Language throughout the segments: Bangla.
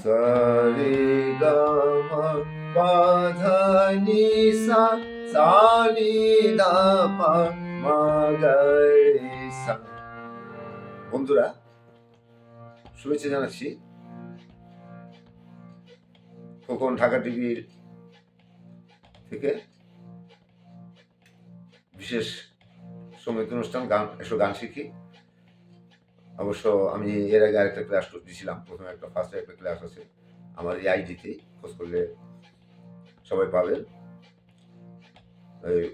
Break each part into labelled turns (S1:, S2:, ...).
S1: সারে গামা পাধা নি সা সা নি দা পা মা গা রে সা বন্ধুরা, শুভেচ্ছা জানাচ্ছি খোকন ঢাকা টিভির থেকে। বিশেষ সংগীত অনুষ্ঠান, গান, এসো গান শিখি। অবশ্য আমি এর আগে আরেকটা ক্লাস দিয়েছিলাম প্রথমে একটা ফার্স্টে একটা ক্লাস আছে। আমার এই আইডিতে খোঁজ করলে সবাই পাবেন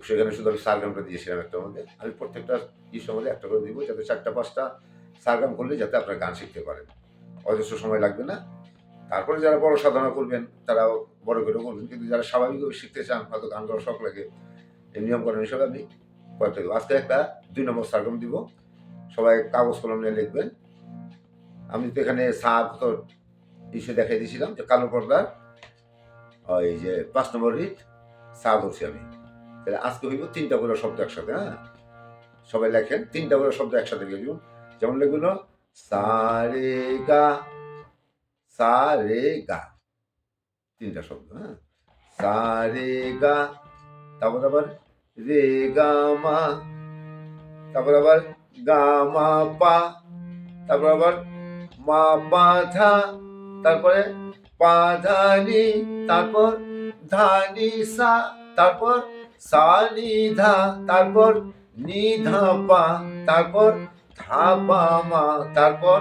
S1: সেখানে শুধু আমি সারগামটা দিয়েছিলাম একটা মধ্যে আমি প্রত্যেকটা ই সময় একটা করে দিব যাতে চারটা পাঁচটা সারগাম করলে যাতে আপনারা গান শিখতে পারেন। অজস্র সময় লাগবে না। তারপরে যারা বড় সাধনা করবেন, তারাও বড় করে করবেন। কিন্তু যারা স্বাভাবিকভাবে শিখতে চান, হয়তো গান করার শখ লাগে, এই নিয়মকরণ হিসাবে আমি কয়েকটা দেবো। আজকে একটা দুই নম্বর সারগম দিব। সবাই কাগজ কলম নিয়ে লিখবেন। আমি তো এখানে সাপ তো ইসে দেখাই দিয়েছিলাম, যে কালো পর্দার ওই যে পাঁচ নম্বর রিট সা ধরছি আমি। তাহলে আজকে হইব তিনটা করে শব্দ একসাথে হ্যাঁ? সবাই লেখেন, তিনটা করে শব্দ একসাথে লিখুন যেমন লিখুন সা রে গা সা রে গা। তিনটা শব্দ হ্যাঁ? সা রে গা, তারপর আবার রে গা মা, তারপর আবার গা মা পা, তারপর আবার মা তারপরে পা নি তারপর ধা সা, তারপর সা তারপর পা, তারপর ধা পা মা, তারপর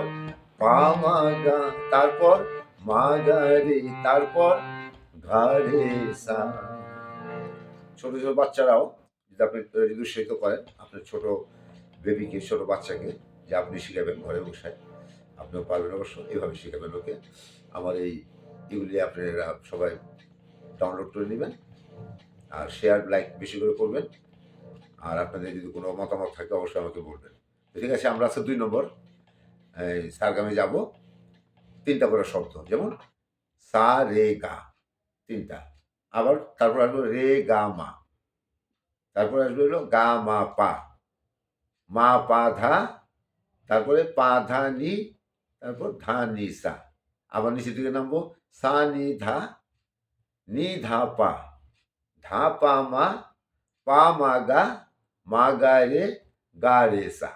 S1: পা মা গা, তারপর মা তারপর ঘা সা। ছোট ছোট বাচ্চারাও যদি আপনি, যদি করেন, আপনার ছোট বেবিকে ছোট বাচ্চাকে যে আপনি শিখাবেন ঘরে বসে, আপনিও পারবেন অবশ্য এইভাবে শিখাবেন ওকে। আমার এই এগুলি আপনারা সবাই ডাউনলোড করে নেবেন আর শেয়ার লাইক বেশি করে করবেন। আর আপনাদের যদি কোনো মতামত থাকে অবশ্যই আমাকে বলবেন। ঠিক আছে, আমরা আছে দুই নম্বর, এই সারগামে যাব। তিনটা করে শব্দ, যেমন সা, রে, গা, তিনটা। আবার তারপর আসবে রে, গা, মা। তারপর আসবে হলো গা, মা, পা। মা পা ধা তারপরে পা ধা নি তারপর ধা নি সা আবার নিচের দিকে নামবো। সা নি ধা নি ধা পা। ধা পা মা পা মা গা মা গা রে গা রে সা।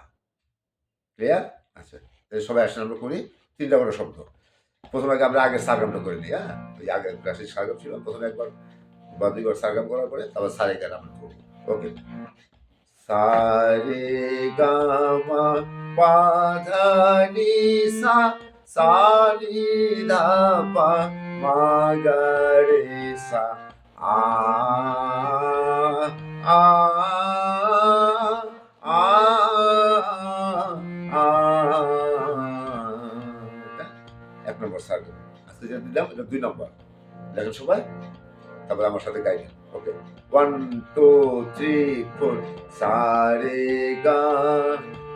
S1: ক্লিয়ার আচ্ছা সবাই আসলে আমরা করি তিনটা করে শব্দ। প্রথমে আমরা আগের সারগামটা করে নিই হ্যাঁ? ওই আগের ক্লাসে সারগাম ছিল। প্রথমে একবার বা দুইবার সারগাম করার পরে তারপর সারে গান আমরা করব ওকে সারে গামা পাধা নি সা সারি ধা পা মা গা সা আ আ। এক নম্বর সার আজকে দিলাম দুই নম্বর। দেখেন সবাই? তারপরে আমার সাথে গাইবেন okay one two three four সা রে গা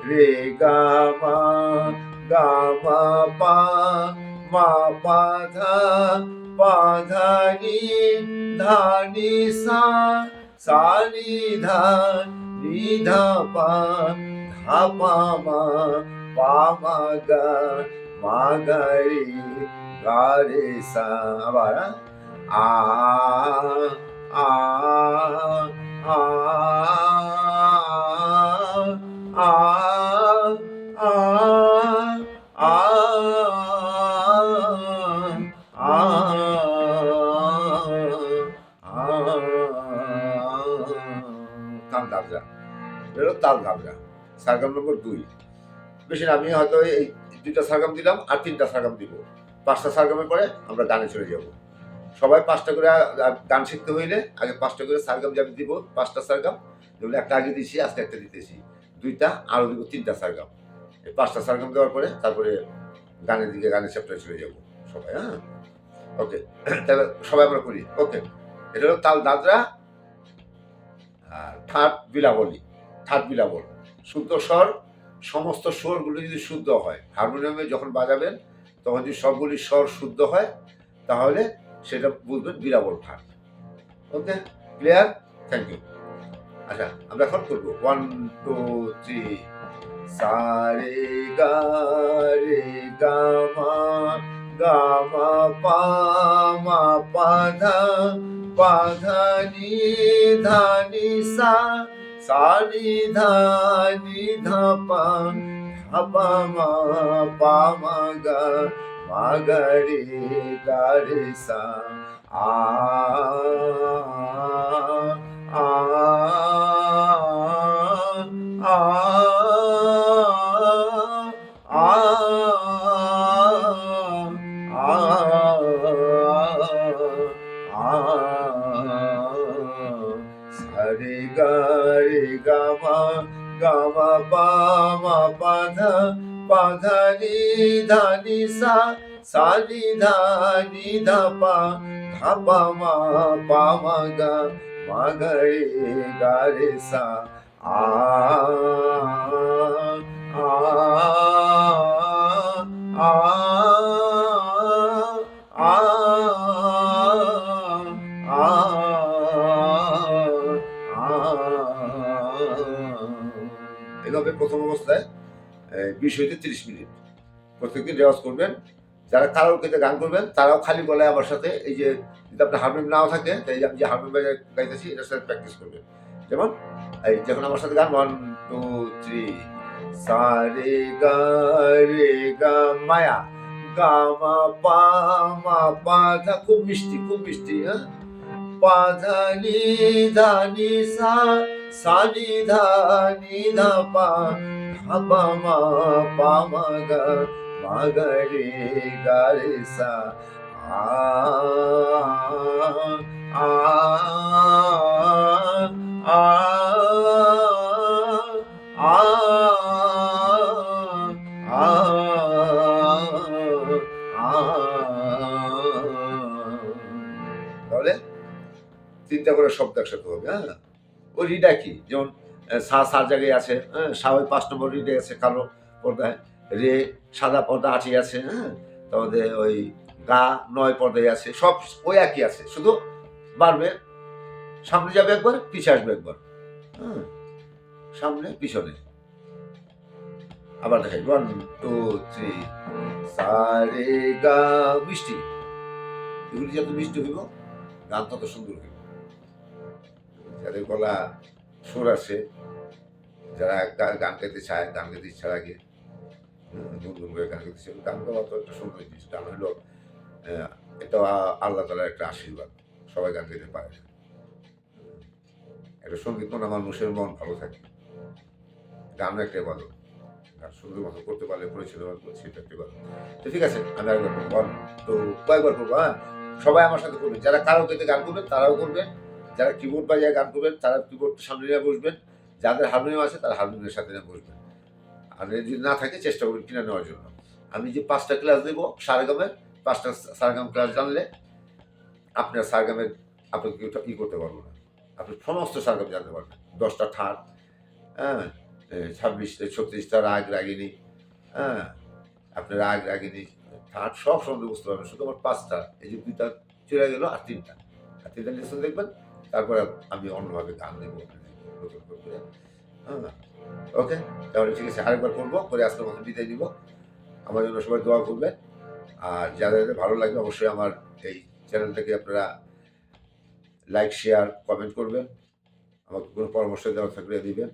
S1: রে গা মা গা মা পা মা পা ধা পা ধা নি ধা নি সা সা নি ধা নি ধা পা ধা পা মা পা মা গা মা গা রে গা রে সা আবার হ্যাঁ? আ আ আ তাল গাবজা এলো তাল গাবজা সারগাম নম্বর দুই। বেশি আমি হয়তো এই দুইটা সারগাম দিলাম আর তিনটা সারগাম দিব। পাঁচটা সারগামের পরে আমরা গানে চলে যাব। সবাই পাঁচটা করে গান শিখতে হইলে আগে পাঁচটা করে সারগাম যাবে দিব, পাঁচটা সারগাম। যেগুলো একটা আগে দিয়েছি আজকে একটা দিতেছি। দুইটা আরও দিব তিনটা সারগাম। এই পাঁচটা সারগাম দেওয়ার পরে তারপরে গানের দিকে গানের চ্যাপ্টারে চলে যাব সবাই হ্যাঁ? ওকে, তাহলে সবাই আমরা করি। ওকে, এটা হলো তাল দাদরা আর ঠাট বিলাবলি, ঠাট বিলাবল। শুদ্ধ স্বর, সমস্ত স্বরগুলো যদি শুদ্ধ হয়, হারমোনিয়ামে যখন বাজাবেন, তখন যদি সবগুলি স্বর শুদ্ধ হয়, তাহলে সেটা বুঝবেন বিরাবল ঠাট ওকে ক্লিয়ার থ্যাংক ইউ আচ্ছা আমরা এখন করব। ওয়ান টু থ্রি সা রে গা রে গা, মা গা, মা, পা মা, পা পা নি, ধা, নি, সা সা, নি, ধা, নি মা, পা, মা, গা মা গা রে গা রে সানি ধানি ধাপা ধাপা মা পামা গা মা গরে গারে সা, আ আ আ আ এভাবে প্রথম অবস্থায় বিশ হইতে তিরিশ মিনিট। প্রত্যেকদিন রেওয়াজ করবেন। যারা কারাওকেতে গান করবেন, তারাও খালি গলায় আমার সাথে এই যে যদি আপনার হারমোনিয়াম নাও থাকে, তাই আমি যে হারমোনিয়াম গাইতেছি, এটার সাথে প্র্যাকটিস করবেন। যেমন, এই যখন আমার সাথে গান ওয়ান টু থ্রি সা রে গা রে গা, মায়া। গা, মা, পা মা, পা, ধা, খুব মিষ্টি খুব মিষ্টি হ্যাঁ? পা, ধা, নি ধা, নি, সা সা, নি, ধা নি, ধা, পা ধা, পা, মা পা, মা, গা গা রে আ আ তাহলে তিনটা করে শব্দ একসাথে হবে হ্যাঁ? ওই রিডা কি? যেমন সা, সার জায়গায় আছে হ্যাঁ? সা ওই পাঁচ নম্বর রিডে আছে, কালো পর্দায়। রে সাদা পর্দা আটি আছে হ্যাঁ? তারপরে ওই গা নয় পর্দায় আছে, সব ওই একই আছে, শুধু বাড়বে, সামনে যাবে একবার পিছিয়ে আসবে একবার হ্যাঁ? সামনে, পিছনে। আবার দেখাই ওয়ান টু থ্রি সারে গা, মিষ্টি। এগুলি যত মিষ্টি হইব, গান তত সুন্দর হইব। যাদের গলা সুর আছে, যারা গান গাইতে চায়, গান গাইতে ইচ্ছা লাগে গুনগুন করে গান গাইতে চায় গান গাওয়া তো একটা সুন্দর জিনিস গান আহ, এটা আল্লাহ তালার একটা আশীর্বাদ। সবাই গান গাইতে পারে। একটা সংগীত মনে মানুষের মন ভালো থাকে। গান একটা ভালো গান সুন্দর মতো করতে পারলে পরিচালনা করতে সেটা একটা ভালো তো ঠিক আছে আমি আরেকবার করব। তো কয়েকবার করব হ্যাঁ? সবাই আমার সাথে করবেন যারা কারও কারাওকেতে গান করবেন তারাও করবেন যারা কিবোর্ড বাজায় গান করবেন তারা কিবোর্ড সামনে নিয়ে বসবেন যাদের হারমোনিয়াম আছে তারা হারমোনিয়ামের সাথে নিয়ে বসবেন আর যদি না থাকে, চেষ্টা করবেন কিনে নেওয়ার জন্য। আমি যে পাঁচটা ক্লাস দেবো, সারগামের, পাঁচটা সারগাম ক্লাস জানলে আপনার সারগামের আপনাকে ই করতে পারব না। আপনি সমস্ত সারগাম জানতে পারবেন। দশটা ঠাট হ্যাঁ ছাব্বিশ ছত্রিশটা রাগ, রাগিনী হ্যাঁ আপনার রাগ, রাগিনী ঠাট সব সম্বন্ধে বুঝতে পারবেন। শুধু আমার পাঁচটা, এই যে দুইটা চলে গেলো আর তিনটা। আর তিনটা লেসন দেখবেন, তারপরে আমি অন্যভাবে গান দেবো নতুন করে। ওকে তাহলে ঠিক আছে, আরেকবার করব, করে আজকের মতো বিদায় দিব আমার জন্য সবাই দোয়া করবেন। আর যাদের ভালো লাগবে, অবশ্যই আমার এই চ্যানেলটাকে আপনারা লাইক শেয়ার কমেন্ট করবেন। আমাকে কোনো পরামর্শ দেওয়া থাকলে দিবেন।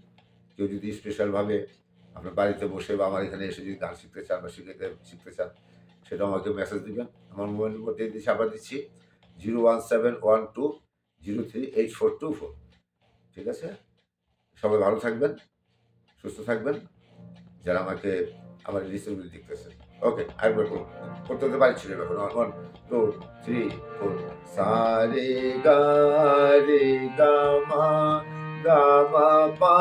S1: কেউ যদি স্পেশালভাবে আপনার বাড়িতে বসে বা আমার এখানে এসে যদি গান শিখতে চান বা শিখতে শিখতে চান, সেটা আমাকে মেসেজ দিবেন। আমার মোবাইল নম্বর দিয়ে দিচ্ছি, আবার দিচ্ছি zero one seven one two zero three eight four two four ঠিক আছে? সবাই ভালো থাকবেন, সুস্থ থাকবেন। যারা আমাকে আমার রিসেন্টলি দেখতেছেন। ওকে আরেকবার করুন করতে হতে পারছি না এখন। ওয়ান টু থ্রি ফোর সারে গা, রে গা, মা গা, মা, পা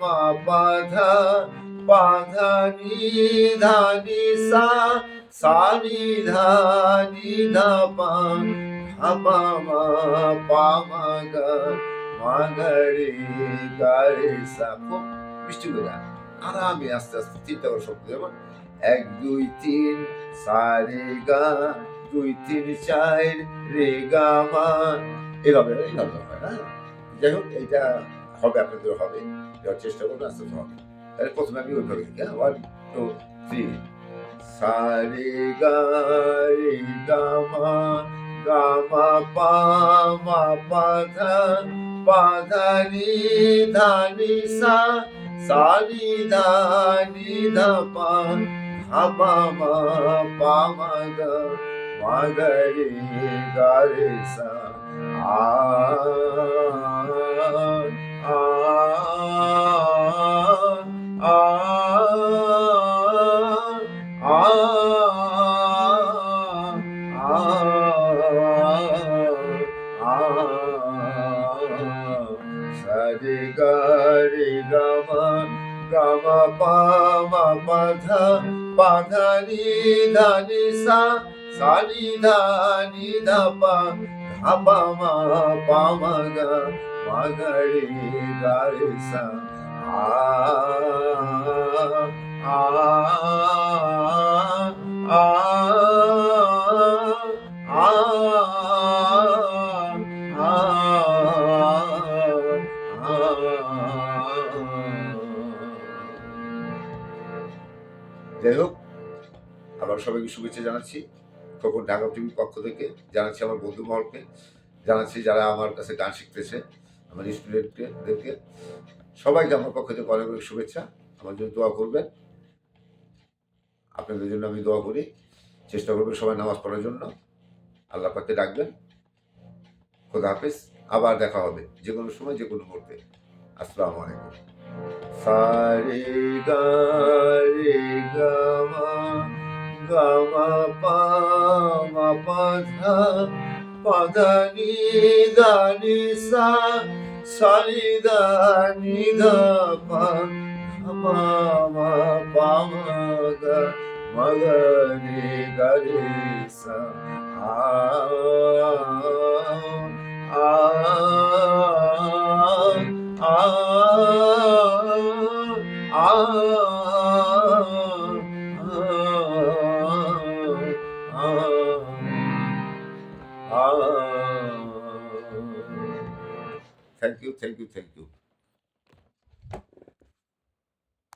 S1: মা পা ধা পা ধা নি ধা নি সা সা নি ধা নি ধা পা মা পা, মা, গা। মা গা রে গা রে সা খুব মিষ্টি করে। আরামে আস্তে আস্তে চিন্তা করে শব্দ যেমন এক, দুই, তিন সা রে গা, দুই, তিন, চার, রে গা, মা। এভাবে হয় না যাই হোক, এইটা হবে আপনাদের হবে। চেষ্টা করবেন আস্তে আস্তে হবে। তাহলে প্রথমে আমি ওইভাবে হ্যাঁ? ওয়ান টু থ্রি সারে গারে গামা গামা পামা পাধা পাধানি ধানি সা সানি ধানি ধাপা ধাপা মা পামা গা মাগরে গারে সা আ আ আ সরে pa pa tha pa tha ni da ni sa sa ni da ni da pa dha pa ma pa ma ga ma ga re ga re sa Ah ah ah. a সবাইকে শুভেচ্ছা জানাচ্ছি। খোকন ঢাকা টিভির পক্ষ থেকে জানাচ্ছি আমার বন্ধু মহলকে। জানাচ্ছি যারা আমার কাছে গান শিখতেছে, আমার স্টুডেন্টদেরকে। সবাইকে আমার পক্ষ থেকে অনেক অনেক শুভেচ্ছা। আমার জন্য দোয়া করবেন। আপনাদের জন্য আমি দোয়া করি। চেষ্টা করবেন সবাই নামাজ পড়ার জন্য। আল্লাহ পাকে ডাকবেন। খোদা হাফেজ। আবার দেখা হবে যে কোনো সময়, যে কোনো মুহূর্তে। আসসালামু আলাইকুম। সারে গা রে গামা গামা পামা পাধা পাধানি দানি সা সারি দানি ধাপা ধাপা পামা গা মগরে গরে সা আ আ